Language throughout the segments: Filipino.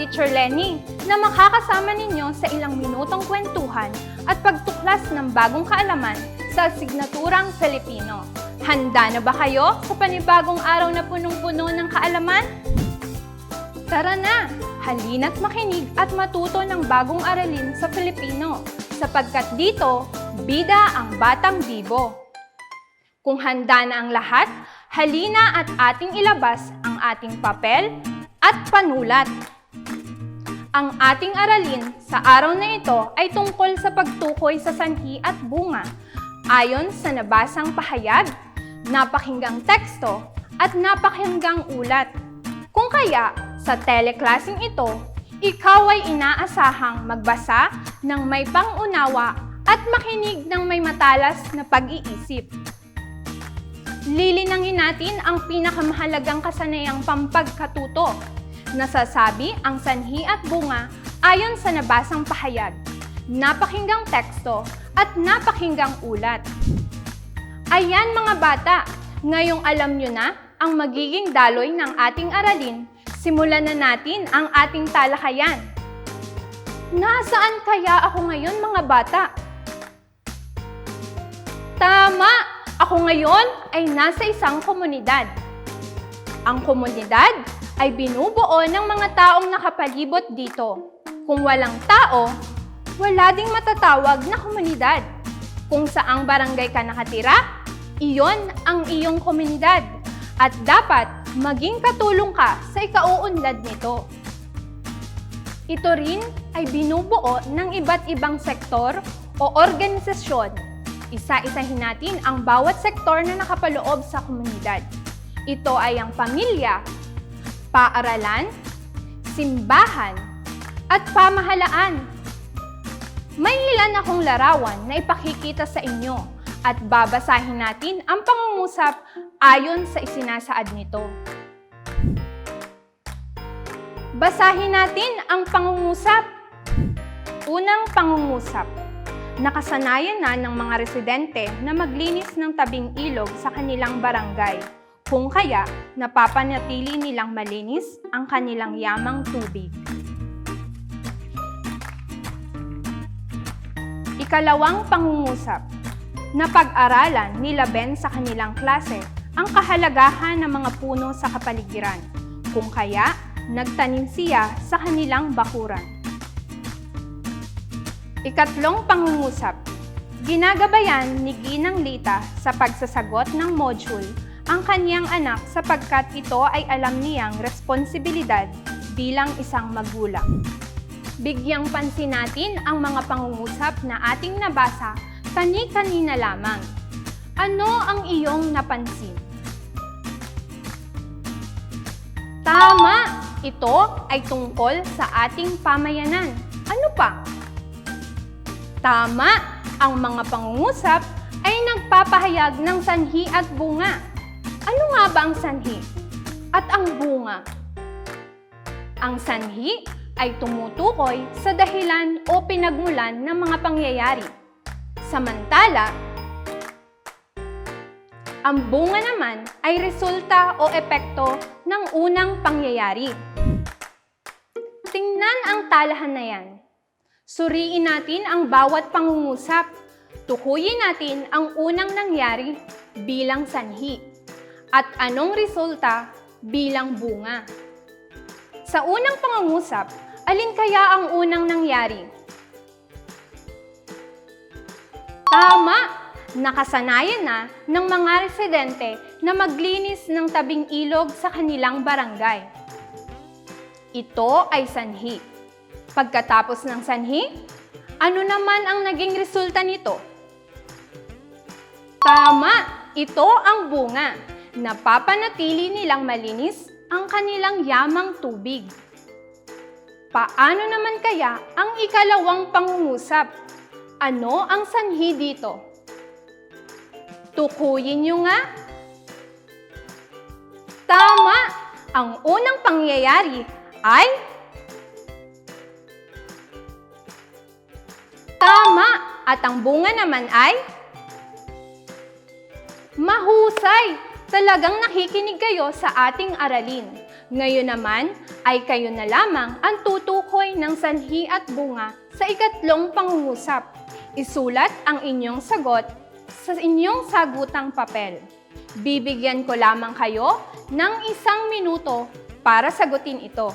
Teacher Lenny na makakasama ninyo sa ilang minutong kwentuhan at pagtuklas ng bagong kaalaman sa asignaturang Filipino. Handa na ba kayo sa panibagong araw na punong-puno ng kaalaman? Tara na! Halina't makinig at matuto ng bagong aralin sa Filipino sapagkat dito, bida ang batang bibo. Kung handa na ang lahat, halina at ating ilabas ang ating papel at panulat. Ang ating aralin sa araw na ito ay tungkol sa pagtukoy sa sanhi at bunga ayon sa nabasang pahayag, napakinggang teksto at napakinggang ulat. Kung kaya, sa teleklasing ito, ikaw ay inaasahang magbasa ng may pangunawa at makinig ng may matalas na pag-iisip. Lilinangin natin ang pinakamahalagang kasanayang pampagkatuto. Nasasabi ang sanhi at bunga ayon sa nabasang pahayag, napakinggang teksto at napakinggang ulat. Ayan mga bata, ngayong alam nyo na ang magiging daloy ng ating aralin, simulan na natin ang ating talakayan. Nasaan kaya ako ngayon mga bata? Tama! Ako ngayon ay nasa isang komunidad. Ang komunidad ay binubuo ng mga taong nakapalibot dito. Kung walang tao, wala ding matatawag na komunidad. Kung saang barangay ka nakatira, iyon ang iyong komunidad. At dapat maging katulong ka sa ikauunlad nito. Ito rin ay binubuo ng iba't ibang sektor o organisasyon isa-isahin natin ang bawat sektor na nakapaloob sa komunidad. Ito ay ang pamilya, paaralan, simbahan, at pamahalaan. May ilan akong larawan na ipakikita sa inyo at babasahin natin ang pangungusap ayon sa isinasaad nito. Basahin natin ang pangungusap. Unang pangungusap. Nakasanayan na ng mga residente na maglinis ng tabing ilog sa kanilang barangay. Kung kaya, napapanatili nilang malinis ang kanilang yamang tubig. Ikalawang pangungusap. Napag-aralan nila Ben sa kanilang klase ang kahalagahan ng mga puno sa kapaligiran. Kung kaya, nagtanim siya sa kanilang bakuran. Ikatlong pangungusap. Ginagabayan ni Ginang Lita sa pagsasagot ng module ang kanyang anak sapagkat ito ay alam niyang responsibilidad bilang isang magulang. Bigyang pansin natin ang mga pangungusap na ating nabasa kani-kanina lamang. Ano ang iyong napansin? Tama! Ito ay tungkol sa ating pamayanan. Ano pa? Tama! Ang mga pangungusap ay nagpapahayag ng sanhi at bunga. Ano nga ba ang sanhi? At ang bunga? Ang sanhi ay tumutukoy sa dahilan o pinagmulan ng mga pangyayari. Samantala, ang bunga naman ay resulta o epekto ng unang pangyayari. Tingnan ang talahan na yan. Suriin natin ang bawat pangungusap. Tukuyin natin ang unang nangyari bilang sanhi at anong resulta bilang bunga. Sa unang pangungusap, alin kaya ang unang nangyari? Tama! Nakasanayan na ng mga residente na maglinis ng tabing ilog sa kanilang barangay. Ito ay sanhi. Pagkatapos ng sanhi, ano naman ang naging resulta nito? Tama! Ito ang bunga. Napapanatili nilang malinis ang kanilang yamang tubig. Paano naman kaya ang ikalawang pangungusap? Ano ang sanhi dito? Tukuyin nyo nga. Tama! Ang unang pangyayari ay Tama! At ang bunga naman ay Mahusay! Talagang nakikinig kayo sa ating aralin. Ngayon naman ay kayo na lamang ang tutukoy ng sanhi at bunga sa ikatlong pangungusap. Isulat ang inyong sagot sa inyong sagutang papel. Bibigyan ko lamang kayo ng isang minuto para sagutin ito.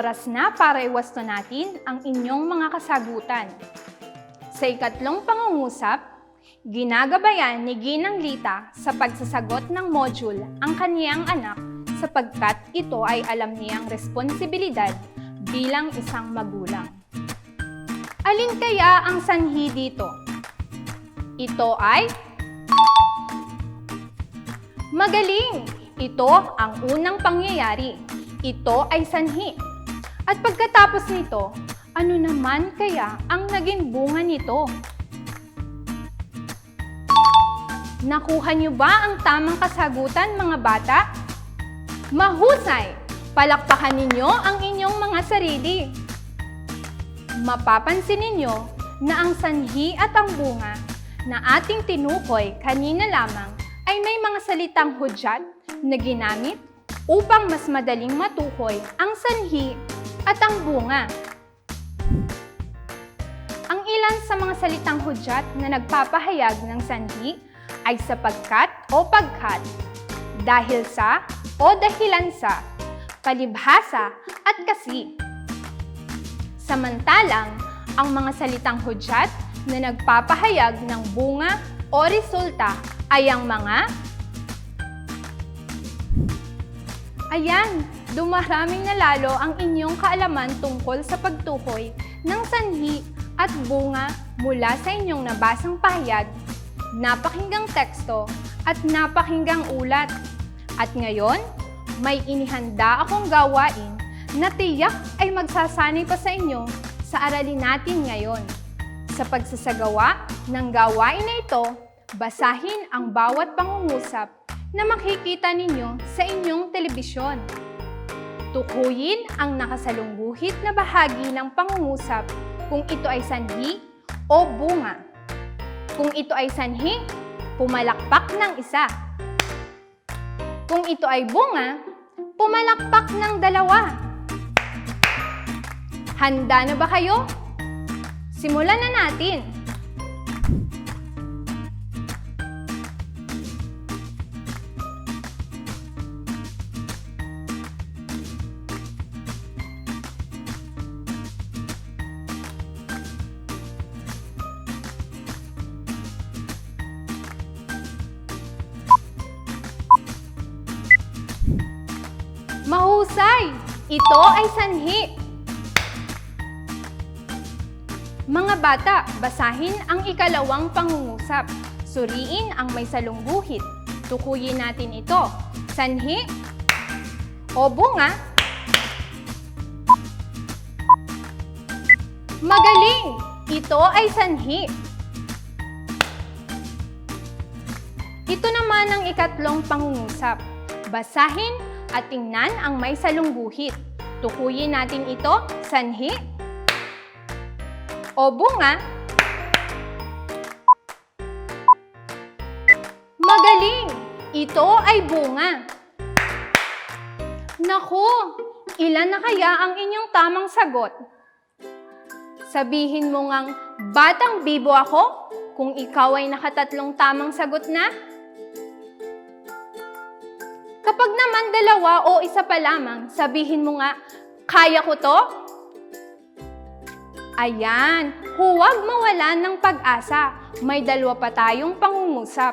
Oras na para iwasto natin ang inyong mga kasagutan. Sa ikatlong pangungusap, ginagabayan ni Ginang Lita sa pagsasagot ng module ang kaniyang anak sapagkat ito ay alam niyang responsibilidad bilang isang magulang. Alin kaya ang sanhi dito? Ito ay Magaling! Ito ang unang pangyayari. Ito ay sanhi. At pagkatapos nito, ano naman kaya ang naging bunga nito? Nakuha niyo ba ang tamang kasagutan mga bata? Mahusay! Palakpakan ninyo ang inyong mga sarili. Mapapansin ninyo na ang sanhi at ang bunga na ating tinukoy kanina lamang ay may mga salitang hudyat na ginamit upang mas madaling matukoy ang sanhi at ang bunga. Ang ilan sa mga salitang hudyat na nagpapahayag ng sanhi ay sapagkat o pagkat, dahil sa o dahilan sa, palibhasa at kasi. Samantalang, ang mga salitang hudyat na nagpapahayag ng bunga o resulta ay ang mga Ayan, dumaraming na lalo ang inyong kaalaman tungkol sa pagtukoy ng sanhi at bunga mula sa inyong nabasang pahayag, napakinggang teksto at napakinggang ulat. At ngayon, may inihanda akong gawain na tiyak ay magsasanay pa sa inyo sa aralin natin ngayon. Sa pagsasagawa ng gawain na ito, basahin ang bawat pangungusap na makikita ninyo sa inyong telebisyon. Tukuyin ang nakasalungguhit na bahagi ng pangungusap kung ito ay sanhi o bunga. Kung ito ay sanhi, pumalakpak ng isa. Kung ito ay bunga, pumalakpak ng dalawa. Handa na ba kayo? Simulan na natin! Ito ay sanhi. Mga bata, basahin ang ikalawang pangungusap. Suriin ang may salungguhit. Tukuyin natin ito. Sanhi o bunga. Magaling! Ito ay sanhi. Ito naman ang ikatlong pangungusap. Basahin at tingnan ang may salungguhit. Tukuyin natin ito, sanhi o bunga. Magaling! Ito ay bunga. Naku, ilan na kaya ang inyong tamang sagot? Sabihin mo ngang, batang bibo ako kung ikaw ay nakatatlong tamang sagot na? Kapag naman dalawa o isa pa lamang, sabihin mo nga, kaya ko to? Ayan, huwag mawalan ng pag-asa. May dalawa pa tayong pangungusap.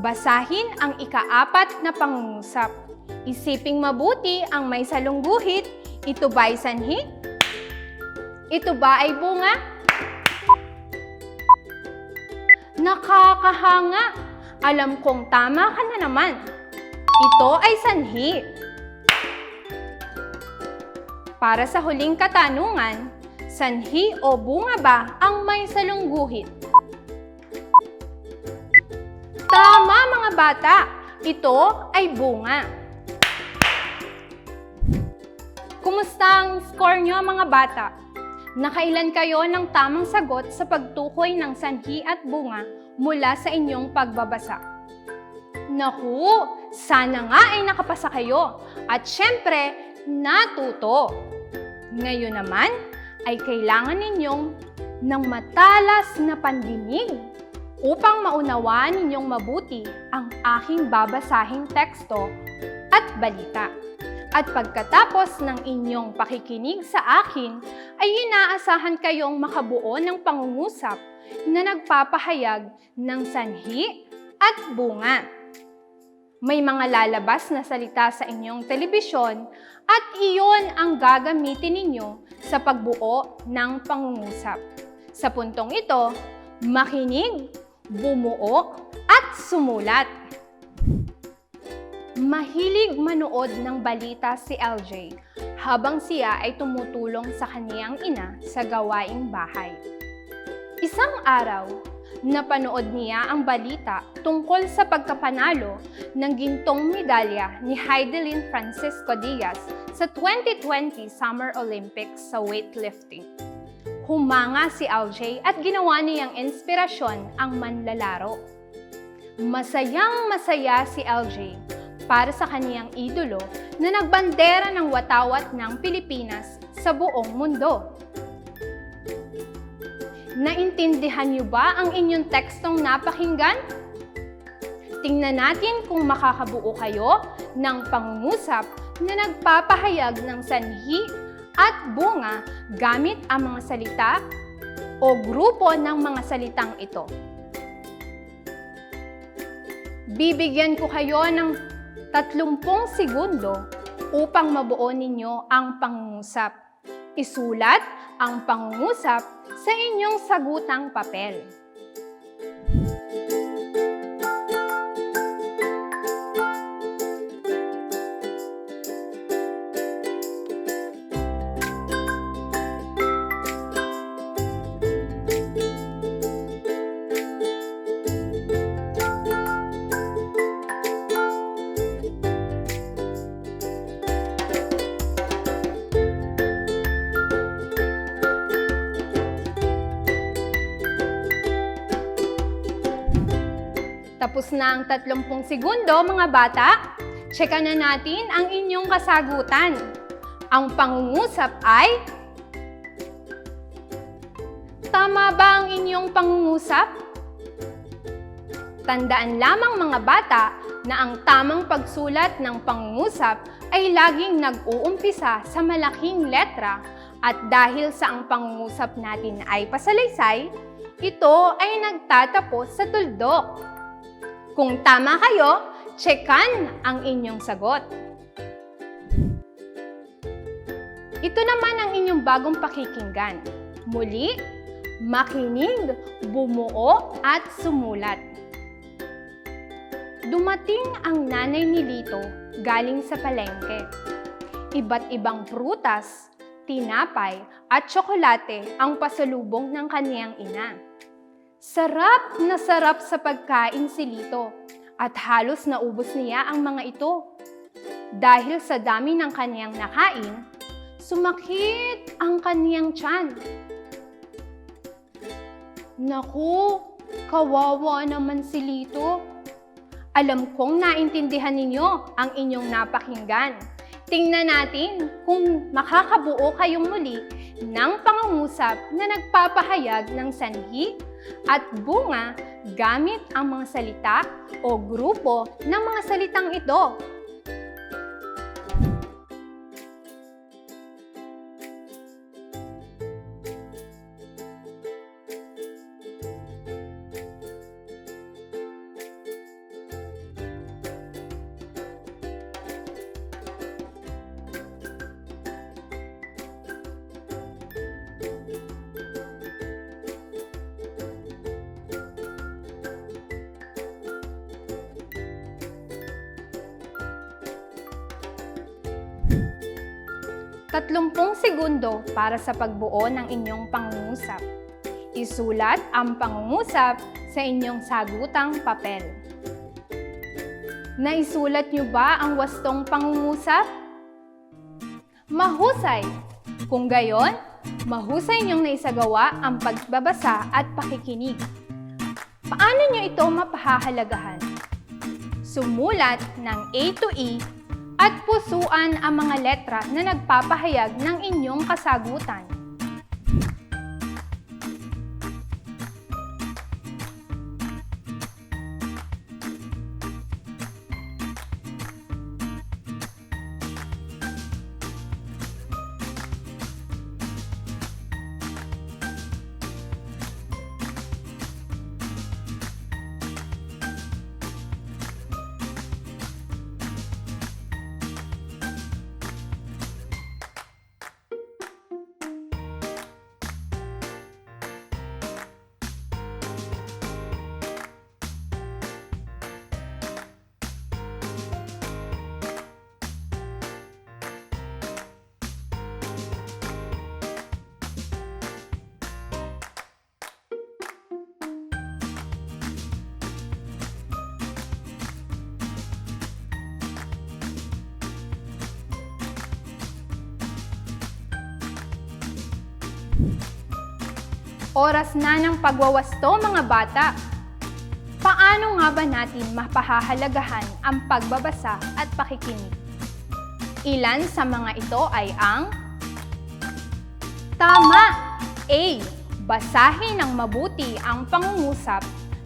Basahin ang ikaapat na pangungusap. Isiping mabuti ang may salungguhit. Ito ba'y sanhi? Ito ba ay bunga? Nakakahanga! Alam kong tama ka na naman. Ito ay sanhi. Para sa huling katanungan, sanhi o bunga ba ang may salungguhit? Tama mga bata! Ito ay bunga. Kumusta ang score nyo mga bata? Nakailan kayo ng tamang sagot sa pagtukoy ng sanhi at bunga mula sa inyong pagbabasa? Naku, sana nga ay nakapasa kayo at syempre, natuto. Ngayon naman ay kailangan ninyong ng matalas na pandinig upang maunawaan ninyong mabuti ang aking babasahing teksto at balita. At pagkatapos ng inyong pakikinig sa akin, ay inaasahan kayong makabuo ng pangungusap na nagpapahayag ng sanhi at bunga. May mga lalabas na salita sa inyong telebisyon at iyon ang gagamitin ninyo sa pagbuo ng pangungusap. Sa puntong ito, makinig, bumuo, at sumulat. Mahilig manood ng balita si LJ habang siya ay tumutulong sa kaniyang ina sa gawaing bahay. Isang araw, napanood niya ang balita tungkol sa pagkapanalo ng gintong medalya ni Heidelin Francisco Diaz sa 2020 Summer Olympics sa weightlifting. Humanga si LJ at ginawa niyang inspirasyon ang manlalaro. Masayang masaya si LJ para sa kaniyang idolo na nagbandera ng watawat ng Pilipinas sa buong mundo. Naintindihan niyo ba ang inyong tekstong napakinggan? Tingnan natin kung makakabuo kayo ng pangungusap na nagpapahayag ng sanhi at bunga gamit ang mga salita o grupo ng mga salitang ito. Bibigyan ko kayo ng 30 segundo upang mabuo ninyo ang pangungusap. Isulat ang pangungusap sa inyong sagutang papel. Tapos na ang 30 segundo, mga bata. Tseka na natin ang inyong kasagutan. Ang pangungusap ay... Tama ba ang inyong pangungusap? Tandaan lamang mga bata na ang tamang pagsulat ng pangungusap ay laging nag-uumpisa sa malaking letra at dahil sa ang pangungusap natin ay pasalaysay, ito ay nagtatapos sa tuldok. Kung tama kayo, tsekan ang inyong sagot. Ito naman ang inyong bagong pakikinggan. Muli, makinig, bumuo at sumulat. Dumating ang nanay ni Lito galing sa palengke. Iba't ibang prutas, tinapay at tsokolate ang pasalubong ng kaniyang ina. Sarap na sarap sa pagkain si Lito at halos naubos niya ang mga ito. Dahil sa dami ng kaniyang nakain, sumakit ang kaniyang tiyan. Naku, kawawa naman si Lito. Alam kong naintindihan ninyo ang inyong napakinggan. Tingnan natin kung makakabuo kayong muli ng pangungusap na nagpapahayag ng sanhi at bunga gamit ang mga salita o grupo ng mga salitang ito. Tatlumpung segundo para sa pagbuo ng inyong pangungusap. Isulat ang pangungusap sa inyong sagutang papel. Naisulat niyo ba ang wastong pangungusap? Mahusay! Kung gayon, mahusay niyong naisagawa ang pagbabasa at pakikinig. Paano niyo ito mapahahalagahan? Sumulat ng A to E at pusuan ang mga letra na nagpapahayag ng inyong kasagutan. Oras na ng pagwawasto mga bata. Paano nga ba natin mapahahalagahan ang pagbabasa at pakikinig? Ilan sa mga ito ay ang Tama! A. Basahin ng mabuti ang pangungusap,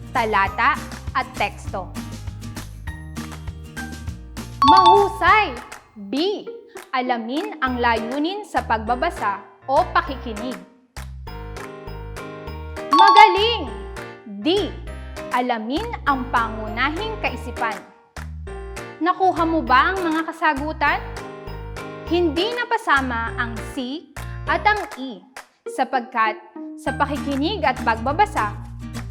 talata at teksto. Mahusay! B. Alamin ang layunin sa pagbabasa o pakikinig. Magaling! D. Alamin ang pangunahing kaisipan. Nakuha mo ba ang mga kasagutan? Hindi napasama ang C at ang E sapagkat sa pakikinig at pagbabasa,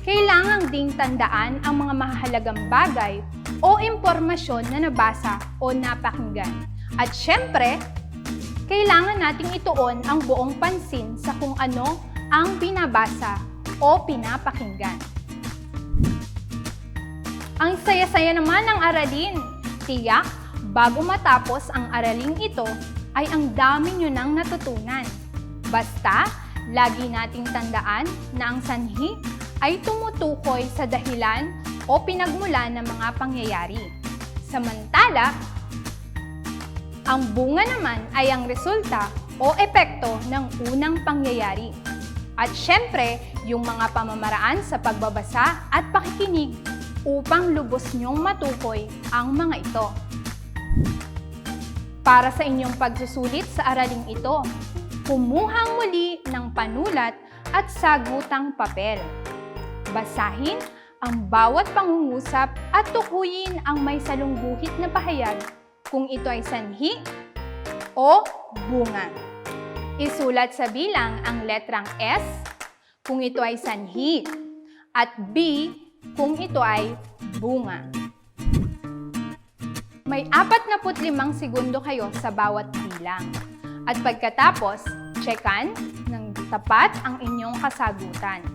kailangan ding tandaan ang mga mahalagang bagay o impormasyon na nabasa o napakinggan. At syempre, kailangan nating ituon ang buong pansin sa kung ano ang binabasa o pinapakinggan. Ang saya-saya naman ng aralin. Tiyak, bago matapos ang araling ito, ay ang dami nyo nang natutunan. Basta, lagi nating tandaan na ang sanhi ay tumutukoy sa dahilan o pinagmula ng mga pangyayari. Samantala, ang bunga naman ay ang resulta o epekto ng unang pangyayari. At syempre, yung mga pamamaraan sa pagbabasa at pakikinig upang lubos niyong matukoy ang mga ito. Para sa inyong pagsusulit sa araling ito, kumuhang muli ng panulat at sagutang papel. Basahin ang bawat pangungusap at tukuyin ang may salungguhit na pahayag kung ito ay sanhi o bunga. Isulat sa bilang ang letrang S kung ito ay sanhi at B kung ito ay bunga. May 45 segundo kayo sa bawat bilang. At pagkatapos, checkan ng tapat ang inyong kasagutan.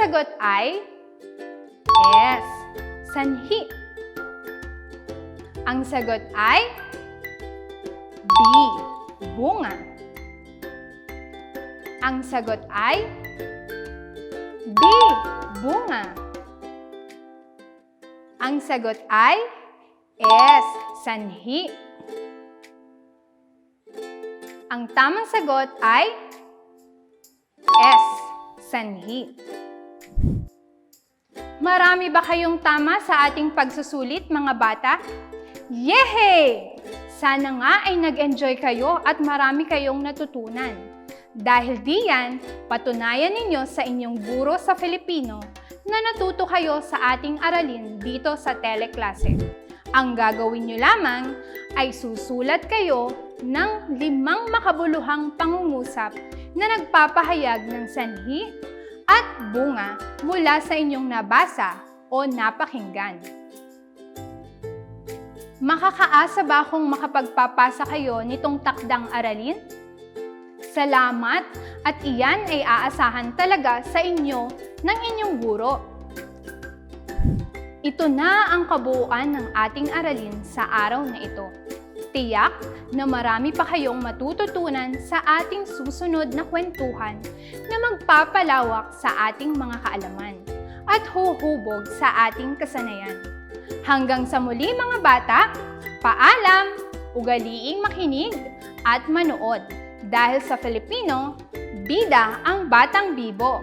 Sagot ay S. Sanhi. Ang sagot ay B. Bunga. Ang sagot ay B. Bunga. Ang sagot ay S. Sanhi. Ang tamang sagot ay S. Sanhi. Marami ba kayong tama sa ating pagsusulit, mga bata? Yehey! Sana nga ay nag-enjoy kayo at marami kayong natutunan. Dahil diyan, patunayan ninyo sa inyong guro sa Filipino na natuto kayo sa ating aralin dito sa teleklase. Ang gagawin nyo lamang ay susulat kayo ng limang makabuluhang pangungusap na nagpapahayag ng sanhi at bunga mula sa inyong nabasa o napakinggan. Makakaasa ba akong makapagpapasa kayo nitong takdang aralin? Salamat at iyan ay aasahan talaga sa inyo ng inyong guro. Ito na ang kabuuan ng ating aralin sa araw na ito. Tiyak na marami pa kayong matututunan sa ating susunod na kwentuhan na magpapalawak sa ating mga kaalaman at huhubog sa ating kasanayan. Hanggang sa muli mga bata, paalam, ugaliing makinig at manood dahil sa Filipino, bida ang batang bibo.